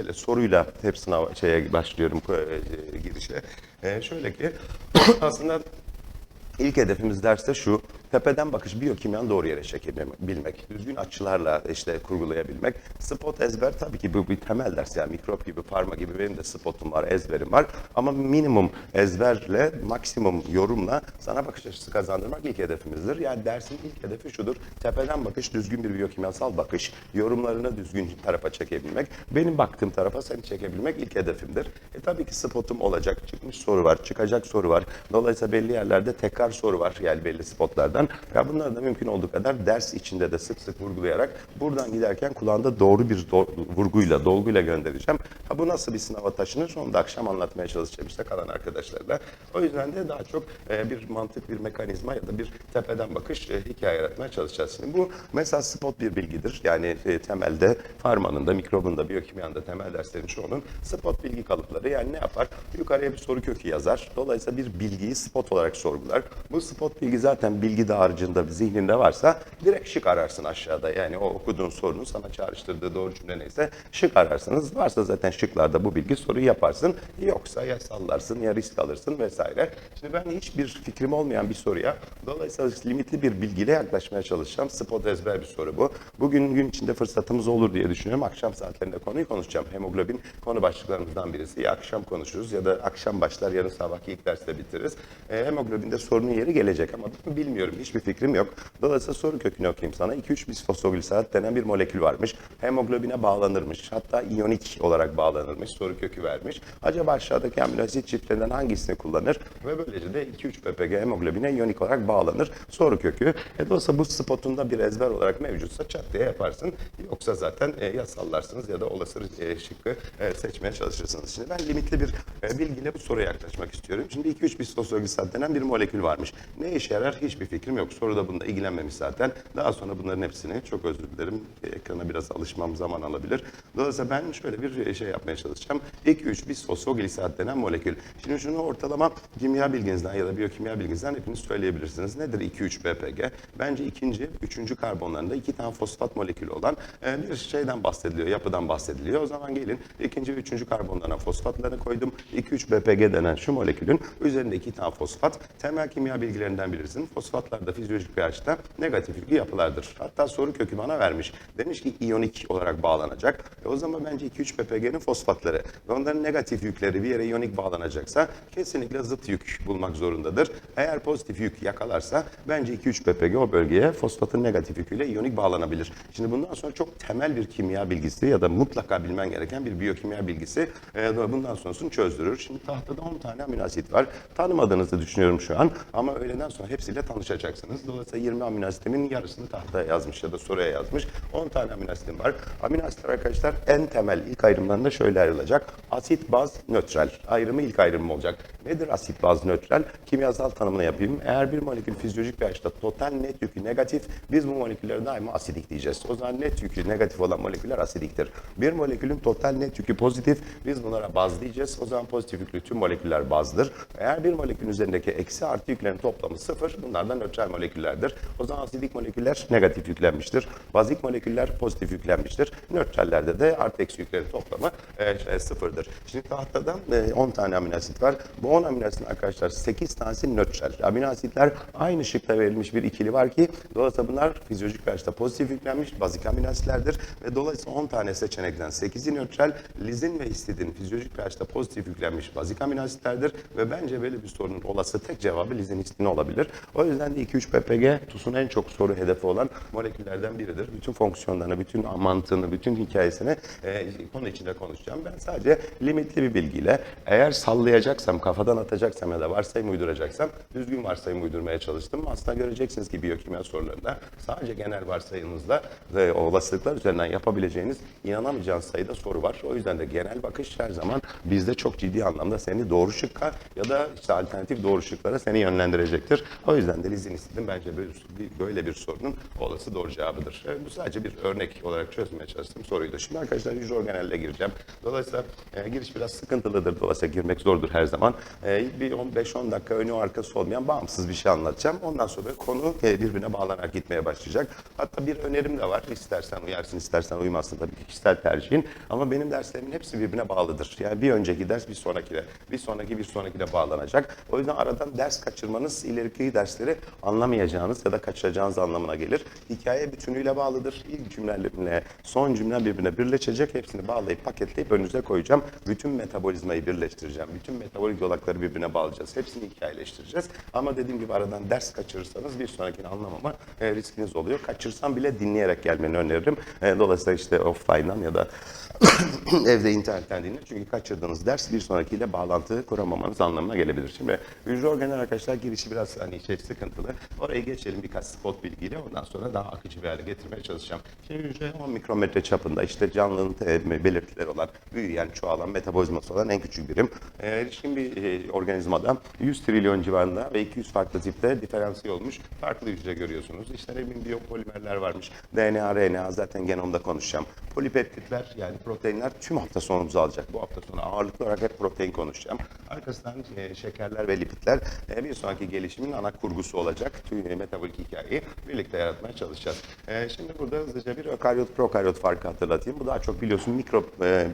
Şöyle soruyla hep sınav şeye başlıyorum e, e, girişe. E, şöyle ki aslında ilk hedefimiz derste şu. Tepeden bakış biyokimyanı doğru yere çekebilmek, düzgün açılarla işte kurgulayabilmek. Spot ezber tabii ki bu bir temel ders yani mikrop gibi, parma gibi benim de spotum var, ezberim var. Ama minimum ezberle, maksimum yorumla sana bakış açısı kazandırmak ilk hedefimizdir. Yani dersin ilk hedefi şudur. Tepeden bakış, düzgün bir biyokimyasal bakış, yorumlarını düzgün tarafa çekebilmek. Benim baktığım tarafa seni çekebilmek ilk hedefimdir. E tabii ki spotum olacak. Çıkmış soru var, çıkacak soru var. Dolayısıyla belli yerlerde tekrar soru var yani belli spotlardan. Ya bunları da mümkün olduğu kadar ders içinde de sık sık vurgulayarak buradan giderken kulağında doğru bir do- vurguyla, dolguyla göndereceğim. Ha bu nasıl bir sınava taşınır onu da akşam anlatmaya çalışacağım işte kalan arkadaşlarla. O yüzden de daha çok e, bir mantık, bir mekanizma ya da bir tepeden bakış e, hikaye yaratmaya çalışacağız. Şimdi bu mesela spot bir bilgidir. Yani e, temelde farmanın da, mikrobun da, biyokimyanın da temel derslerin çoğunun spot bilgi kalıpları. Yani ne yapar? Yukarıya bir soru kökü yazar. Dolayısıyla bir bilgiyi spot olarak sorgular. Bu spot bilgi zaten bilgi dağarcığında, zihninde varsa direkt şık ararsın aşağıda. Yani o okuduğun sorunun sana çağrıştırdığı doğru cümle neyse şık ararsınız. Varsa zaten şıklarda bu bilgi soruyu yaparsın. Yoksa ya sallarsın ya risk alırsın vesaire. Şimdi ben hiçbir fikrim olmayan bir soruya dolayısıyla limitli bir bilgiyle yaklaşmaya çalışacağım. Spot ezber bir soru bu. Bugün gün içinde fırsatımız olur diye düşünüyorum. Akşam saatlerinde konuyu konuşacağım. Hemoglobin konu başlıklarımızdan birisi. Ya akşam konuşuruz ya da akşam başlar yarın sabahki ilk derste bitiririz. E, hemoglobinde sorunun yeri gelecek ama bilmiyorum. Hiçbir fikrim yok. Dolayısıyla soru kökünü okuyayım sana. 2-3 bisfosfogliserat denen bir molekül varmış. Hemoglobine bağlanırmış. Hatta iyonik olarak bağlanırmış. Soru kökü vermiş. Acaba aşağıdaki amino asit çiftlerinden hangisini kullanır? Ve böylece de 2-3 ppg hemoglobine iyonik olarak bağlanır. Soru kökü. E, dolayısıyla bu spotunda bir ezber olarak mevcutsa çat diye yaparsın. Yoksa zaten e, ya sallarsınız ya da olası e, şıkkı e, seçmeye çalışırsınız. Şimdi ben limitli bir e, bilgiyle bu soruya yaklaşmak istiyorum. Şimdi 2-3 bisfosfogliserat denen bir molekül varmış. Ne işe yarar hiçbir fikrim yok. Soruda bunda ilgilenmemiş zaten. Daha sonra bunların hepsini çok özür dilerim. Ekrana biraz alışmam zaman alabilir. Dolayısıyla ben şöyle bir e, şey yapmaya çalışacağım. 2-3 bisfosfogliserat denen molekül. Şimdi şunu ortalama kimya bilginizden ya da biyokimya bilginizden hepiniz söyleyebilirsiniz. Nedir 2-3 BPG? Bence ikinci, üçüncü karbonlarında iki tane fosfat molekülü olan e, bir şeyden bahsediliyor, yapıdan bahsediliyor. O zaman gelin ikinci ve üçüncü karbonlarına fosfatlarını koydum. 2-3 BPG denen şu molekülün üzerinde iki tane fosfat. Temel kimya bilgilerinden bilirsin. Fosfatlar da fizyolojik pH'ta negatif yüklü yapılardır. Hatta soru kökü bana vermiş. Demiş ki iyonik olarak bağlanacak. E o zaman bence 2-3 ppg'nin fosfatları ve onların negatif yükleri bir yere iyonik bağlanacaksa kesinlikle zıt yük bulmak zorundadır. Eğer pozitif yük yakalarsa bence 2-3 ppg o bölgeye fosfatın negatif yüküyle iyonik bağlanabilir. Şimdi bundan sonra çok temel bir kimya bilgisi ya da mutlaka bilmen gereken bir biyokimya bilgisi e, bundan sonrasını çözdürür. Şimdi tahtada 10 tane amino asit var. Tanımadığınızı düşünüyorum şu an ama öğleden sonra hepsiyle tanışacaksınız. Dolayısıyla 20 amino asitimin yarısını tahtaya yazmış ya da soruya yazmış. 10 tane amino asitim var. Amino asitler arkadaşlar en temel ilk ayrımlarında şöyle ayrılacak. Asit, baz, nötral. Ayrımı ilk ayrımım olacak. Nedir asit, baz, nötral? Kimyasal tanımını yapayım. Eğer bir molekül fizyolojik pH'ta total net yükü negatif, biz bu molekülleri daima asidik diyeceğiz. O zaman net yükü negatif olan moleküller asidiktir. Bir molekülün total net yükü pozitif, biz bunlara baz diyeceğiz. O zaman pozitif yüklü tüm moleküller bazdır. Eğer bir molekülün üzerindeki eksi artı yüklerin toplamı sıfır, bunlar da nötral moleküllerdir. O zaman asidik moleküller negatif yüklenmiştir. Bazik moleküller pozitif yüklenmiştir. Nötrallerde de artı eksi yüklerin toplamı e, şey, sıfırdır. Şimdi tahtada e, 10 tane amino asit var. Bu 10 amino asitin arkadaşlar 8 tanesi nötral. Amino asitler aynı şıkta verilmiş bir ikili var ki dolayısıyla bunlar fizyolojik pH'ta pozitif yüklenmiş bazik amino asitlerdir ve dolayısıyla 10 tane seçenekten 8'i nötral, lizin ve histidin fizyolojik pH'ta pozitif yüklenmiş bazik amino asitlerdir ve bence böyle bir sorunun olası tek cevabı lizin histidin olabilir. O yüzden de 2-3 ppg TUS'un en çok soru hedefi olan moleküllerden biridir. Bütün fonksiyonlarını, bütün mantığını, bütün hikayesini e, konu içinde konuşacağım. Ben sadece limitli bir bilgiyle eğer sallayacaksam, kafadan atacaksam ya da varsayım uyduracaksam düzgün varsayım uydurmaya çalıştım. Aslında göreceksiniz ki biyokimya sorularında sadece genel varsayımınızla ve olasılıklar üzerinden yapabileceğiniz inanamayacağınız sayıda soru var. O yüzden de genel bakış her zaman bizde çok ciddi anlamda seni doğru şıkka ya da işte alternatif doğru şıklara seni yönlendirecektir. O yüzden de Lizin istedim bence böyle bir sorunun olası doğru cevabıdır. E, bu sadece bir örnek olarak çözmeye çalıştığım soruydu. Şimdi arkadaşlar hücre organelle gireceğim. Dolayısıyla e, giriş biraz sıkıntılıdır. Dolayısıyla girmek zordur her zaman. E, bir 15-10 dakika önü arkası olmayan bağımsız bir şey anlatacağım. Ondan sonra konu e, birbirine bağlanarak gitmeye başlayacak. Hatta bir önerim de var. İstersen uyarsın, istersen uymazsın. Tabii ki kişisel tercihin. Ama benim derslerimin hepsi birbirine bağlıdır. Yani bir önceki ders bir sonrakine, bir sonraki bir sonrakine bağlanacak. O yüzden aradan ders kaçırmanız ileriki dersleri anlamayacağınız ya da kaçıracağınız anlamına gelir. Hikaye bütünüyle bağlıdır. İlk cümlelerle son cümle birbirine birleşecek. Hepsini bağlayıp paketleyip önünüze koyacağım. Bütün metabolizmayı birleştireceğim. Bütün metabolik yolakları birbirine bağlayacağız. Hepsini hikayeleştireceğiz. Ama dediğim gibi aradan ders kaçırırsanız bir sonrakini anlamama e, riskiniz oluyor. Kaçırsam bile dinleyerek gelmeni öneririm. E, dolayısıyla işte offline'dan ya da evde internetten dinle. Çünkü kaçırdığınız ders bir sonrakiyle bağlantı kuramamanız anlamına gelebilir. Şimdi hücre organel arkadaşlar girişi biraz hani şey sıkıntılı. Oraya geçelim birkaç spot bilgiyle. Ondan sonra daha akıcı bir hale getirmeye çalışacağım. Şimdi hücre 10 mikrometre çapında işte canlının e, belirtileri olan, büyüyen, çoğalan, metabolizması olan en küçük birim. E, erişkin bir e, organizmada 100 trilyon civarında ve 200 farklı tipte diferansiye olmuş farklı hücre görüyorsunuz. İşte ne biyopolimerler varmış. DNA, RNA zaten genomda konuşacağım. Polipeptitler yani proteinler tüm hafta sonumuzu alacak. Bu hafta sonu ağırlıklı olarak hep protein konuşacağım. Arkasından e, şekerler ve lipidler e, bir sonraki gelişimin ana kurgusu olacak. Tüm e, metabolik hikayeyi birlikte yaratmaya çalışacağız. E, şimdi burada hızlıca bir ökaryot prokaryot farkı hatırlatayım. Bu daha çok biliyorsun mikro e,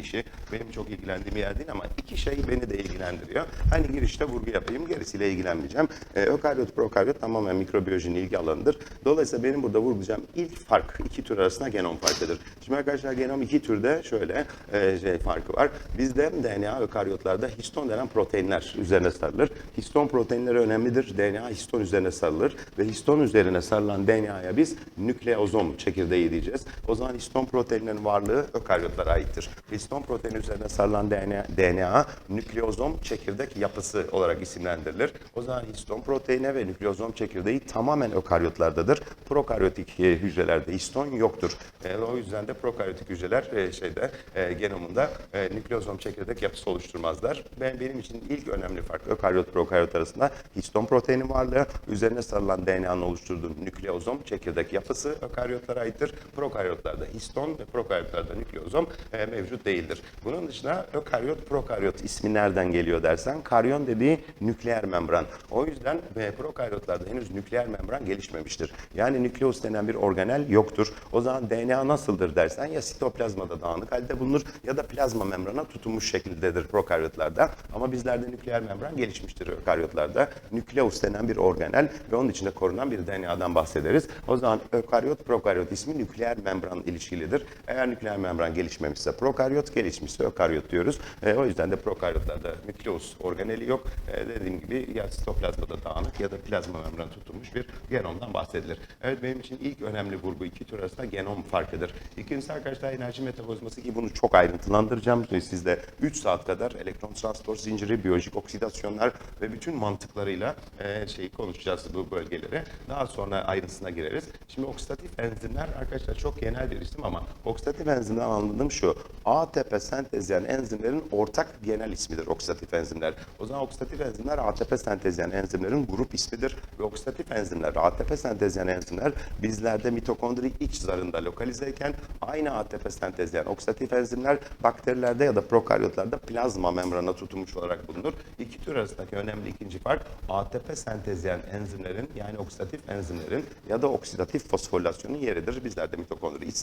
işi. Benim çok ilgilendiğim yer değil ama iki şey beni de ilgilendiriyor. Hani girişte vurgu yapayım gerisiyle ilgilenmeyeceğim. E, ökaryot prokaryot tamamen mikrobiyolojinin ilgi alanıdır. Dolayısıyla benim burada vurgulayacağım ilk fark iki tür arasında genom farkıdır. Şimdi arkadaşlar genom iki türde şöyle e, şey farkı var. Bizde DNA ökaryotlarda histon denen proteinler üzerine sarılır. Histon proteinleri önemlidir. DNA histon üzerine sarılır ve histon üzerine sarılan DNA'ya biz nükleozom çekirdeği diyeceğiz. O zaman histon proteinlerin varlığı ökaryotlara aittir. Histon proteini üzerine sarılan DNA, DNA nükleozom çekirdek yapısı olarak isimlendirilir. O zaman histon proteini ve nükleozom çekirdeği tamamen ökaryotlardadır. Prokaryotik e, hücrelerde histon yoktur. E, o yüzden de prokaryotik hücreler e, şeyde e, genomunda e, nükleozom çekirdek yapısı oluşturmazlar. Ben benim için ilk önemli fark ökaryot prokaryot arasında histon proteini varlığı, üzerine sarılan DNA'nın oluşturduğu nükleozom çekirdek yapısı ökaryotlara aittir. Prokaryotlarda histon ve prokaryotlarda nükleozom e, mevcut değildir. Bunun dışında ökaryot prokaryot ismi nereden geliyor dersen karyon dediği nükleer membran. O yüzden e, prokaryotlarda henüz nükleer membran gelişmemiştir. Yani nükleus denen bir organel yoktur. O zaman DNA nasıldır dersen ya sitoplazmada dağınık halde bulunur ya da plazma membrana tutunmuş şekildedir prokaryotlarda. Ama bizlerde nükleer membran gelişmiştir ökaryotlarda. Nükleus denen bir organel ve onun içinde korunan bir DNA'dan bahsederiz. O zaman ökaryot prokaryot ismi nükleer membran ilişkilidir. Eğer nükleer membran gelişmemişse prokaryot, gelişmişse ökaryot diyoruz. E, o yüzden de prokaryotlarda nükleus organeli yok. E, dediğim gibi ya sitoplazmada dağınık ya da plazma membran tutulmuş bir genomdan bahsedilir. Evet benim için ilk önemli vurgu iki tür arasında genom farkıdır. İkincisi arkadaşlar enerji metabolizması ki bunu çok ayrıntılandıracağım. Sizde 3 saat kadar elektron transport zinciri, biyolojik oksidasyonlar ve bütün mantıklarıyla e, şeyi konuşacağız bu bölgeleri. Daha sonra ayrıntısına gireriz. Şimdi oksidatif enzimler arkadaşlar çok genel bir isim ama oksidatif enzimden anladığım şu. ATP sentezleyen enzimlerin ortak genel ismidir oksidatif enzimler. O zaman oksidatif enzimler ATP sentezleyen enzimlerin grup ismidir ve oksidatif enzimler, ATP sentezleyen enzimler bizlerde mitokondri iç zarında lokalizeyken aynı ATP sentezleyen oksidatif enzimler bakterilerde ya da prokaryotlarda plazma membrana tutunmuş olarak bulunur. İki tür arasındaki önemli ikinci fark ATP sentezleyen enzimlerin yani oksidatif enzimlerin ya da oksidatif fosforilasyonun yeridir. Bizlerde mitokondri iç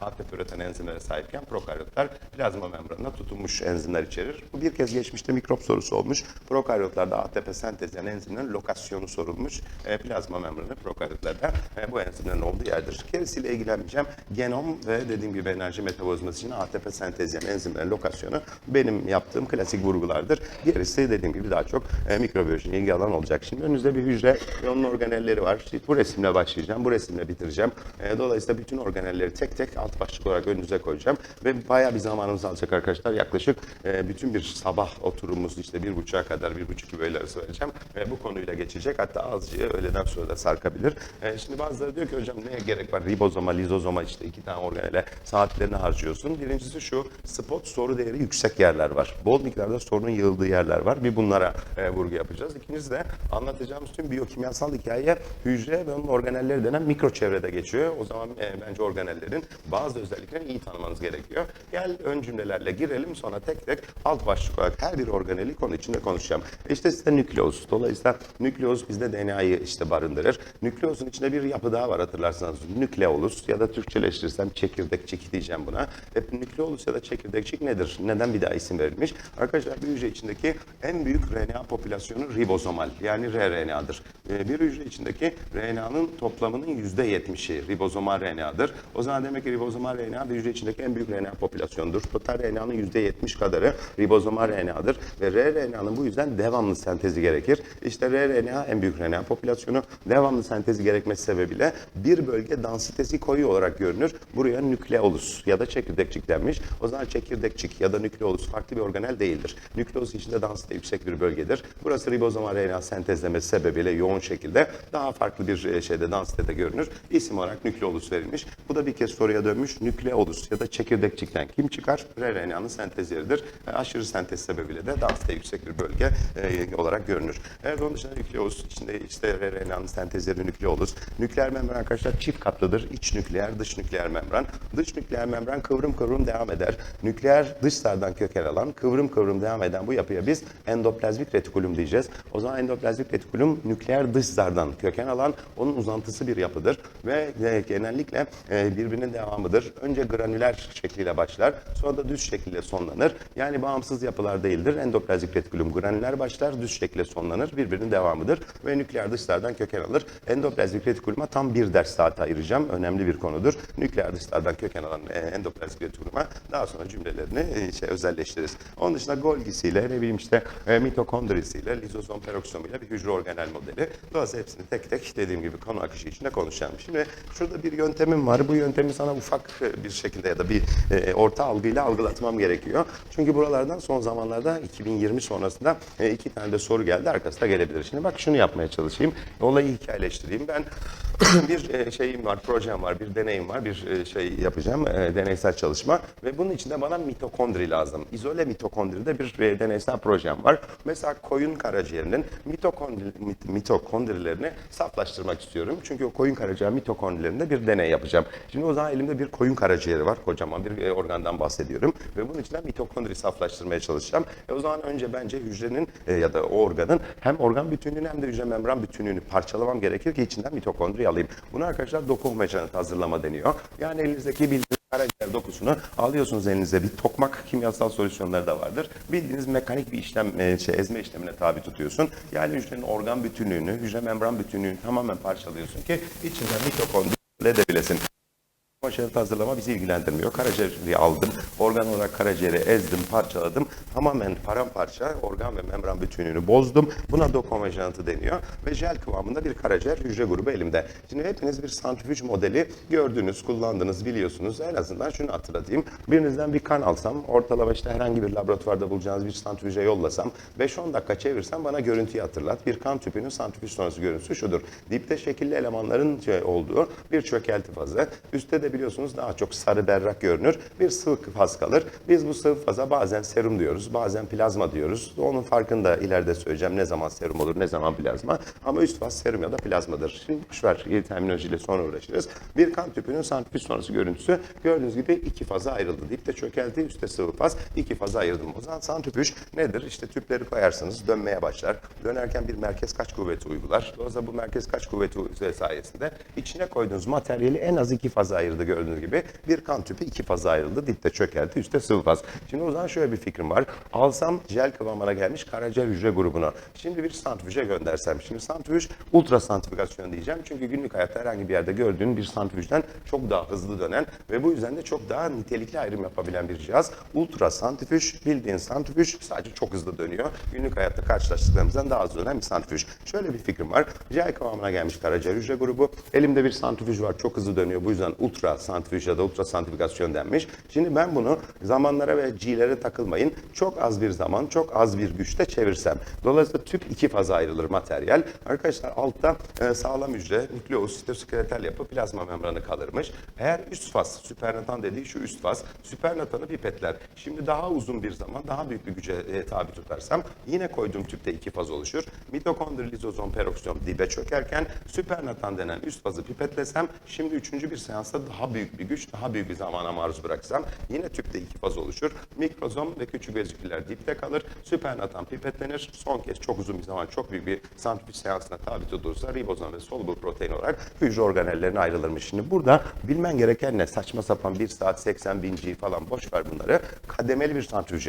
ATP üreten enzimlere sahipken prokaryotlar plazma membranına tutunmuş enzimler içerir. Bu bir kez geçmişte mikrop sorusu olmuş. Prokaryotlarda ATP sentezleyen enzimlerin lokasyonu sorulmuş. E, plazma membranı prokaryotlarda e, bu enzimlerin olduğu yerdir. Gerisiyle ilgilenmeyeceğim. Genom ve dediğim gibi enerji metabolizması için ATP sentezleyen enzimlerin lokasyonu benim yaptığım klasik vurgulardır. Gerisi dediğim gibi daha çok e, mikrobiyolojinin ilgi alanı olacak. Şimdi önünüzde bir hücre ve onun organelleri var. İşte bu resimle başlayacağım. Bu resimle bitireceğim. E, dolayısıyla bütün organelleri tek tek alt başlık olarak önünüze koyacağım. Ve bayağı bir zamanımız alacak arkadaşlar. Yaklaşık e, bütün bir sabah oturumumuz işte bir buçuğa kadar, bir buçuk gibi öğle arası vereceğim. E, bu konuyla geçecek. Hatta azıcık öğleden sonra da sarkabilir. E, şimdi bazıları diyor ki hocam neye gerek var? Ribozoma, lizozoma işte iki tane organele saatlerini harcıyorsun. Birincisi şu spot soru değeri yüksek yerler var. Bol miktarda sorunun yığıldığı yerler var. Bir bunlara e, vurgu yapacağız. İkincisi de anlatacağımız tüm biyokimyasal hikaye hücre ve onun organelleri denen mikro çevrede geçiyor. O zaman e, bence organellerin bazı özelliklerini iyi tanımanız gerekiyor. Gel ön cümlelerle girelim sonra tek tek alt başlık olarak her bir organeli konu içinde konuşacağım. İşte size nükleus. Dolayısıyla nükleus bizde DNA'yı işte barındırır. Nükleosun içinde bir yapı daha var hatırlarsanız. Nükleolus ya da Türkçeleştirirsem çekirdekçik diyeceğim buna. Nükleolus ya da çekirdekçik nedir? Neden bir daha isim verilmiş? Arkadaşlar bir hücre içindeki en büyük RNA popülasyonu ribozomal yani rRNA'dır. Ee, Bir hücre içindeki RNA'nın toplamının %70'i ribozomal RNA'dır. O zaman demek ki ribozomal RNA bir hücre içindeki en büyük RNA popülasyonudur. Total RNA'nın %70 kadarı ribozomal RNA'dır ve rRNA'nın bu yüzden devamlı sentezi gerekir. İşte rRNA en büyük RNA popülasyonu devamlı sentezi gerekmesi sebebiyle bir bölge dansitesi koyu olarak görünür. Buraya nükleolus ya da çekirdekçik denmiş. O zaman çekirdekçik ya da nükleolus farklı bir organel değildir. Nükleolus içinde dansite yüksek bir bölgedir. Burası ribozomal RNA sentezlemesi sebebiyle yoğun şekilde daha farklı bir e, şeyde dansitede görünür. İsim olarak nükleolus verilmiş. Bu da bir kez soruya dönmüş. Nükleolus ya da çekirdekçikten kim çıkar? rRNA'nın sentez yeridir. E, Aşırı sentez sebebiyle de dansite yüksek bir bölge e, olarak görünür. Evet onun dışında nükleolus içinde işte rRNA'nın sentezleri nükleolus. Nükleer membran arkadaşlar çift katlıdır. İç nükleer, dış nükleer membran. Dış nükleer membran kıvrım kıvrım devam eder. Nükleer dış zardan köken alan, kıvrım kıvrım devam eden bu yapıya biz endoplazmik retikulum diyeceğiz. O zaman endoplazmik retikulum nükleer dış zardan köken alan, onun uzantısı bir yapıdır ve e, genellikle e, birbirinin devamıdır. Önce granüler şekliyle başlar, sonra da düz şekilde sonlanır. Yani bağımsız yapılar değildir. Endoplazmik retikulum granüler başlar, düz şekilde sonlanır, birbirinin devamıdır ve nükleer dış zardan köken alır. Endoplazmik retikuluma tam bir ders saati ayıracağım. Önemli bir konudur. Nükleer dışlardan köken alan e, endoplazmik retikuluma daha sonra cümlelerini e, şey özelleştiririz. Onun dışında Golgi'siyle ne bileyim işte e, mitokondrisiyle, lizozom peroksomuyla bir hücre organel modeli. Dolayısıyla hepsini tek tek dediğim gibi konu akışı içinde konuşacağım. Şimdi şurada bir yöntemim var. Bu yöntemi sana ufak bir şekilde ya da bir orta algıyla algılatmam gerekiyor. Çünkü buralardan son zamanlarda 2020 sonrasında iki tane de soru geldi. Arkasında gelebilir. Şimdi bak şunu yapmaya çalışayım. Olayı hikayeleştireyim. Ben bir e, şeyim var, projem var, bir deneyim var, bir e, şey yapacağım, e, deneysel çalışma ve bunun içinde bana mitokondri lazım. İzole mitokondride bir deneysel projem var. Mesela koyun karaciğerinin mitokondri, mit- mitokondrilerini saflaştırmak istiyorum. Çünkü o koyun karaciğer mitokondrilerinde bir deney yapacağım. Şimdi o zaman elimde bir koyun karaciğeri var, kocaman bir organdan bahsediyorum ve bunun içinde mitokondri saflaştırmaya çalışacağım. E, o zaman önce bence hücrenin ya da o organın hem organ bütünlüğünü hem de hücre membran bütünlüğünü parçalamam gerekir ki içinden mitokondri alayım. Bunu arkadaşlar doku mekanizması hazırlama deniyor. Yani elinizdeki bildiğiniz karaciğer dokusunu alıyorsunuz elinize bir tokmak kimyasal solüsyonları da vardır. Bildiğiniz mekanik bir işlem, e, şey, ezme işlemine tabi tutuyorsun. Yani hücrenin organ bütünlüğünü, hücre membran bütünlüğünü tamamen parçalıyorsun ki içinden mitokondri edebilesin. Konşerif hazırlama bizi ilgilendirmiyor. Karaciğeri aldım. Organ olarak karaciğeri ezdim, parçaladım. Tamamen paramparça organ ve membran bütünlüğünü bozdum. Buna dokomajanatı deniyor. Ve jel kıvamında bir karaciğer hücre grubu elimde. Şimdi hepiniz bir santrifüj modeli gördünüz, kullandınız, biliyorsunuz. En azından şunu hatırlatayım. Birinizden bir kan alsam, ortalama işte herhangi bir laboratuvarda bulacağınız bir santrifüje yollasam, 5-10 dakika çevirsem bana görüntüyü hatırlat. Bir kan tüpünün santrifüj sonrası görüntüsü şudur. Dipte şekilli elemanların şey olduğu bir çökelti fazı. Üstte de biliyorsunuz daha çok sarı berrak görünür. Bir sıvı faz kalır. Biz bu sıvı faza bazen serum diyoruz, bazen plazma diyoruz. Onun farkını da ileride söyleyeceğim. Ne zaman serum olur, ne zaman plazma. Ama üst faz serum ya da plazmadır. Şimdi boşver yeni terminolojiyle sonra uğraşırız. Bir kan tüpünün santrifüj sonrası görüntüsü gördüğünüz gibi iki faza ayrıldı. Dipte çökelti, üstte sıvı faz. iki faza ayırdım. O zaman santrifüj nedir? İşte tüpleri koyarsınız, dönmeye başlar. Dönerken bir merkez kaç kuvveti uygular. Dolayısıyla bu merkez kaç kuvveti sayesinde içine koyduğunuz materyali en az iki faza ayırdı gördüğünüz gibi. Bir kan tüpü iki faza ayrıldı. Dipte çökelti, üstte sıvı faz. Şimdi o zaman şöyle bir fikrim var. Alsam jel kıvamına gelmiş karaciğer hücre grubuna. Şimdi bir santrifüje göndersem. Şimdi santrifüj ultra santrifikasyon diyeceğim. Çünkü günlük hayatta herhangi bir yerde gördüğün bir santrifüjden çok daha hızlı dönen ve bu yüzden de çok daha nitelikli ayrım yapabilen bir cihaz. Ultra santrifüj, bildiğin santrifüj sadece çok hızlı dönüyor. Günlük hayatta karşılaştıklarımızdan daha hızlı dönen bir santrifüj. Şöyle bir fikrim var. Jel kıvamına gelmiş karaciğer hücre grubu. Elimde bir santrifüj var. Çok hızlı dönüyor. Bu yüzden ultra santrifüj ya da ultra santrifikasyon denmiş. Şimdi ben bunu zamanlara ve G'lere takılmayın. Çok az bir zaman, çok az bir güçte çevirsem. Dolayısıyla tüp iki faza ayrılır materyal. Arkadaşlar altta e, sağlam hücre, nükleus, sitoskeletal yapı, plazma membranı kalırmış. Eğer üst faz, süpernatan dediği şu üst faz, süpernatanı pipetler. Şimdi daha uzun bir zaman, daha büyük bir güce e, tabi tutarsam yine koyduğum tüpte iki faz oluşur. Mitokondri, lizozom, peroksisom dibe çökerken süpernatan denen üst fazı pipetlesem şimdi üçüncü bir seansta daha büyük bir güç, daha büyük bir zamana maruz bıraksam yine tüpte iki faz oluşur. Mikrozom ve küçük veziküller dipte kalır. Süpernatan pipetlenir. Son kez çok uzun bir zaman çok büyük bir santrifüj seansına tabi tutulursa ribozom ve soluble protein olarak hücre organellerine ayrılırmış. Şimdi burada bilmen gereken ne? Saçma sapan 1 saat 80 bin G falan boş ver bunları. Kademeli bir santrifüj